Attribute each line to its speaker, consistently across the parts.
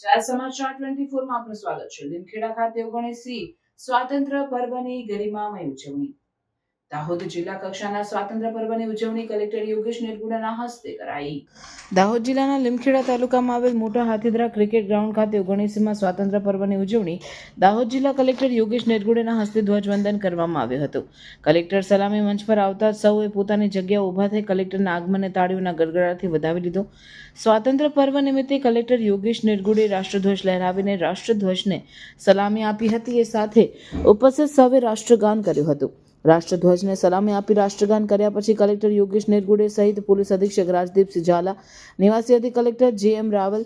Speaker 1: ચાર સમાચાર ટ્વેન્ટી ફોરમાં આપનું સ્વાગત છે. લીમખેડા ખાતે ઓગણીસી સ્વાતંત્ર્ય પર્વની ગરિમામય ઉજવણી. દાહોદ જિલ્લા કક્ષાના સ્વાતંત્ર્ય પર્વની ઉજવણી કલેક્ટર યોગેશ નિર્ગુડાના હસ્તે કરાઈ. દાહોદ જિલ્લાના લીમખેડા તાલુકામાં આવેલ મોટા હાથીદરા ક્રિકેટ ગ્રાઉન્ડ ખાતે ઓગણીસીમાં સ્વાતંત્ર્ય પર્વની ઉજવણી દાહોદ જિલ્લા કલેક્ટર યોગેશ નિર્ગુડેના હસ્તે ધ્વજવંદન કરવામાં આવ્યું હતું. કલેક્ટર સલામી મંચ પર આવતા સૌએ પોતાની જગ્યા ઊભા થઈ કલેક્ટરના આગમનને તાળીઓના ગડગડાથી વધાવી લીધો. સ્વાતંત્ર્ય પર્વ નિમિત્તે કલેક્ટર યોગેશ નિર્ગુડે રાષ્ટ્રધ્વજ લહેરાવીને રાષ્ટ્રધ્વજને સલામી આપી હતી. એ સાથે ઉપસ્થિત સૌએ રાષ્ટ્રગાન કર્યું હતું. રાષ્ટ્રધ્વજને સલામી આપી રાષ્ટ્રગાન કર્યા પછી કલેક્ટર યોગેશ નિર્ગુડે સહિત પોલીસ અધિક્ષક રાજદીપ ઝાલા, નિવાસી અધિક કલેક્ટર જે એમ રાવલ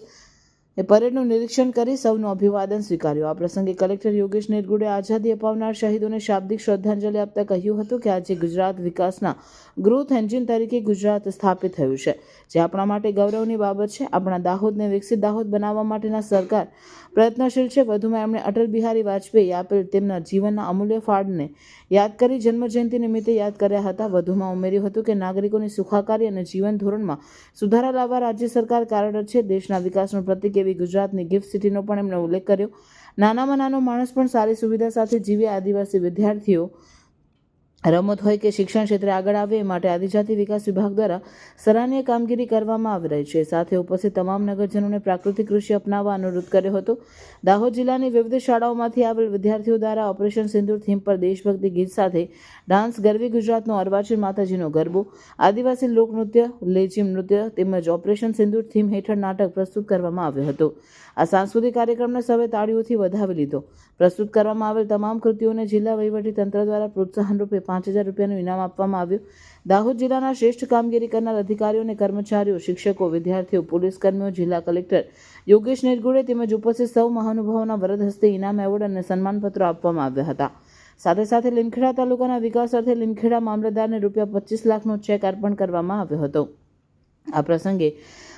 Speaker 1: એ પરેડનું નિરીક્ષણ કરી સૌનું અભિવાદન સ્વીકાર્યું. આ પ્રસંગે કલેક્ટર યોગેશ નિરગુડે આઝાદી અપાવનાર શહીદોને શાબ્દિક શ્રદ્ધાંજલિ આપતા કહ્યું હતું કે આજે ગુજરાત વિકાસના ગ્રોથ એન્જિન તરીકે ગુજરાત સ્થાપિત થયું છે. જે આપણા માટે ગૌરવની બાબત છે. આપણા દાહોદને વિકસિત દાહોદ બનાવવા માટેના સરકાર પ્રયત્નશીલ છે. વધુમાં એમણે અટલ બિહારી વાજપેયી આપેલ તેમના જીવનના અમૂલ્ય ફાળને યાદ કરી જન્મજયંતિ નિમિત્તે યાદ કર્યા હતા. વધુમાં ઉમેર્યું હતું કે નાગરિકોની સુખાકારી અને જીવન ધોરણમાં સુધારા લાવવા રાજ્ય સરકાર કાર્યરત છે. દેશના વિકાસનું પ્રતીક એવી ગુજરાતની ગિફ્ટ સિટીનો પણ એમણે ઉલ્લેખ કર્યો. નાનામાં નાનો માણસ પણ સારી સુવિધા સાથે જીવે આદિવાસી વિદ્યાર્થીઓ રમત હોય કે શિક્ષણ ક્ષેત્રે આગળ આવે એ માટે આદિજાતિ વિકાસ વિભાગ દ્વારા સરાહનીય કામગીરી કરવામાં આવી રહી છે. સાથે ઉપસ્થિત તમામ નગરજનોને પ્રાકૃતિક કૃષિ અપનાવવા અનુરોધ કર્યો હતો. દાહોદ જિલ્લાની વિવિધ શાળાઓમાંથી આવેલ વિદ્યાર્થીઓ દ્વારા ઓપરેશન સિંદૂર થીમ પર દેશભક્તિ ગીત સાથે ડાન્સ, ગરવી ગુજરાતનો અર્વાચીન માતાજીનો ગરબો, આદિવાસી લોકનૃત્ય લેજીમ નૃત્ય તેમજ ઓપરેશન સિંદૂર થીમ હેઠળ નાટક પ્રસ્તુત કરવામાં આવ્યો હતો. આ સાંસ્કૃતિક કાર્યક્રમને સૌએ તાળીઓથી વધાવી લીધો. પ્રસ્તુત કરવામાં આવેલ તમામ કૃતિઓને જિલ્લા વહીવટી તંત્ર દ્વારા પ્રોત્સાહન રૂપે પાંચ હજાર રૂપિયાનું ઇનામ આપવામાં આવ્યું. દાહોદ જિલ્લાના શ્રેષ્ઠ કામગીરી કરનાર અધિકારીઓ અને કર્મચારીઓ, શિક્ષકો, વિદ્યાર્થીઓ, પોલીસ કર્મીઓ, જિલ્લા કલેક્ટર યોગેશ નિરગુડે તેમજ ઉપસ્થિત સૌ મહાનુભાવોના વરદ હસ્તે ઇનામ એવોર્ડ અને સન્માનપત્રો આપવામાં આવ્યા હતા. સાથે સાથે લીમખેડા તાલુકાના વિકાસ અર્થે લીમખેડા મામલતદારને રૂપિયા પચીસ લાખનો ચેક અર્પણ કરવામાં આવ્યો હતો. આ પ્રસંગે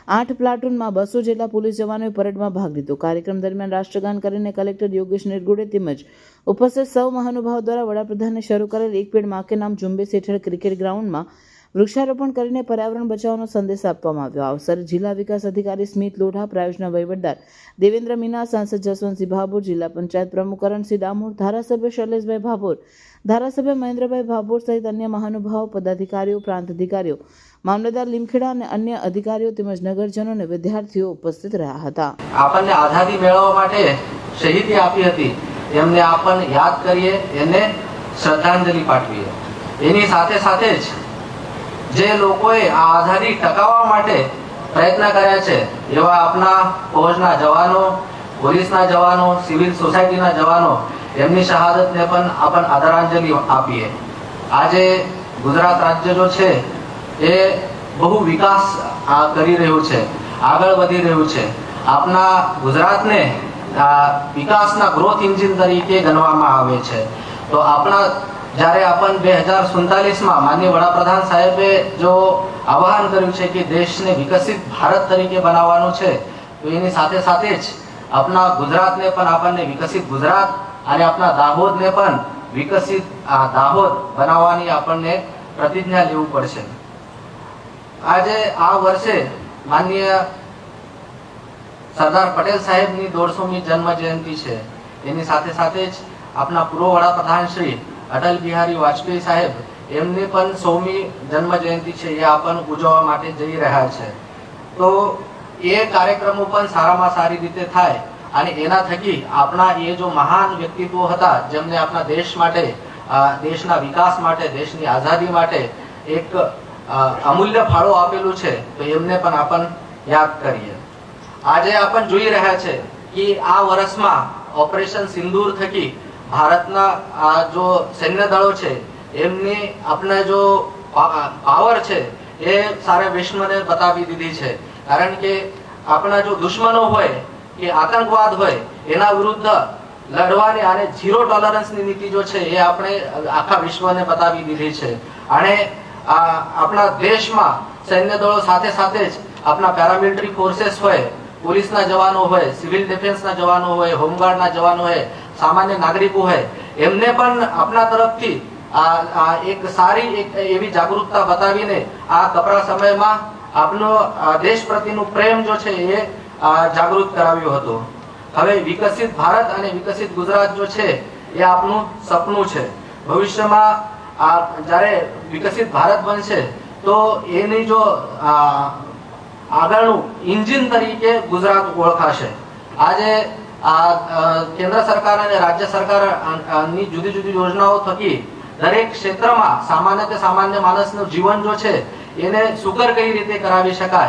Speaker 1: આઠ પ્લાટૂનમાં બસો જેટલા પોલીસ જવાનોએ પરેડમાં ભાગ લીધો. કાર્યક્રમ દરમિયાન રાષ્ટ્રગાન કરીને કલેક્ટર યોગેશ નિરગુડે તેમજ ઉપસ્થિત સૌ મહાનુભાવો દ્વારા વડાપ્રધાને શરૂ કરેલ એક પેડમાં કે નામ ઝુંબેશ હેઠળ ક્રિકેટ ગ્રાઉન્ડમાં વૃક્ષારોપણ કરીને પર્યાવરણ બચાવવાનો સંદેશ આપવામાં આવ્યો. અવસરે જિલ્લા વિકાસ અધિકારી સ્મિત લોઢા, પ્રાયોજના વહીવટદાર દેવેન્દ્ર મીના, સાંસદ જસવંતસિંહ ભાભોર, જિલ્લા પંચાયત પ્રમુખ કરણસિંહ ડામોર, ધારાસભ્ય શૈલેષભાઈ ભાભોર, ધારાસભ્ય મહેન્દ્રભાઈ ભાભોર સહિત અન્ય મહાનુભાવો, પદાધિકારીઓ, પ્રાંત અધિકારીઓ, મામલતદાર લીમખેડા અને અન્ય અધિકારીઓ તેમજ નગરજનો અને વિદ્યાર્થીઓ ઉપસ્થિત રહ્યા હતા.
Speaker 2: આપણને આઝાદી મેળવવા માટે શહીદી આપી હતી. એમને આપણને યાદ કરીએ, એને શ્રદ્ધાંજલિ પાઠવીએ. એની સાથે સાથે જ જે લોકોએ આ આઝાદી ટકાવવા માટે પ્રયત્ન કર્યા છે, એવા આપના ફોજના જવાનો, પોલીસના જવાનો, સિવિલ સોસાયટીના જવાનો, એમની શહાદતને પણ આપણે આદરાંજલિ આપીએ. આજે ગુજરાત રાજ્ય જો છે, એ બહુ વિકાસ કરી રહ્યું છે, આગળ વધી રહ્યું છે. આપના ગુજરાતને વિકાસના ગ્રોથ એન્જિન તરીકે ગણવામાં આવે છે. તો આપણા જ્યારે આપણ બે હજાર સુડતાલીસમાં માન્ય વડાપ્રધાન સાહેબે જો આહ્વાન કર્યું છે કે દેશને વિકસિત ભારત તરીકે બનાવવાનું છે, તો એની સાથે સાથે જ આપણા ગુજરાતને પણ આપણને વિકસિત ગુજરાત અને આપણા દાહોદને પણ વિકસિત આ દાહોદ બનાવવાની આપણને પ્રતિજ્ઞા લેવું પડશે. આજે આ વર્ષે માનનીય સરદાર પટેલ સાહેબની દોઢસોમી જન્મ જયંતિ છે. એની સાથે સાથે જ આપણા પૂર્વ વડાપ્રધાન શ્રી અટલ બિહારી વાજપેયી સાહેબ, એમની પણ સૌમી જન્મ જયંતિ છે, એ આપણને ઉજવવા માટે જઈ રહ્યા છે. તો એ કાર્યક્રમો પણ સારામાં સારી રીતે થાય અને એના થકી આપણા એ જો મહાન વ્યક્તિત્વો હતા, જેમને આપણા દેશ માટે દેશના વિકાસ માટે, દેશની આઝાદી માટે એક અમૂલ્ય ફાળો આપેલું છે, તો એમને પણ આપણ યાદ કરીએ. આજે આપણ જોઈ રહ્યા છે કે આ વર્ષમાં ઓપરેશન સિંદૂર થકી ભારતના આ જો સૈન્ય દળો છે, એમની આપણે જો પાવર છે, એ સારા વિશ્વને બતાવી દીધી છે. કારણ કે આપણા જો દુશ્મનો હોય, કે આતંકવાદ હોય, એના વિરુદ્ધ લડવાની અને ઝીરો ટોલરન્સની નીતિ જો છે, એ આપણે આખા વિશ્વને બતાવી દીધી છે. અને આપણા દેશમાં સૈન્ય દળો સાથે સાથે જ આપણા પેરામિલિટરી ફોર્સેસ હોય, પોલીસના જવાનો હોય, સિવિલ ડિફેન્સના જવાનો હોય, હોમગાર્ડના જવાનો હોય સામાન્ય નાગરિકો હોય એમને પણ આપણા તરફથી એક સારી એવી જાગૃતતા બતાવીને આ કપરા સમયમાં આપનો દેશ પ્રત્યેનું પ્રેમ જો છે એ જાગૃત કરાવ્યો હતો. હવે વિકસિત ભારત અને વિકસિત ગુજરાત જો છે એ આપનું સપનું છે. ભવિષ્યમાં આ જ્યારે વિકસિત ભારત બનશે, તો એની જો આગળનું ઇન્જિન તરીકે ગુજરાત ઓળખાશે. આજે આ કેન્દ્ર સરકાર અને રાજ્ય સરકારની જુદી જુદી યોજનાઓ થકી દરેક ક્ષેત્રમાં સામાન્ય તે સામાન્ય માણસનું જીવન જો છે, એને સુકર કઈ રીતે કરાવી શકાય?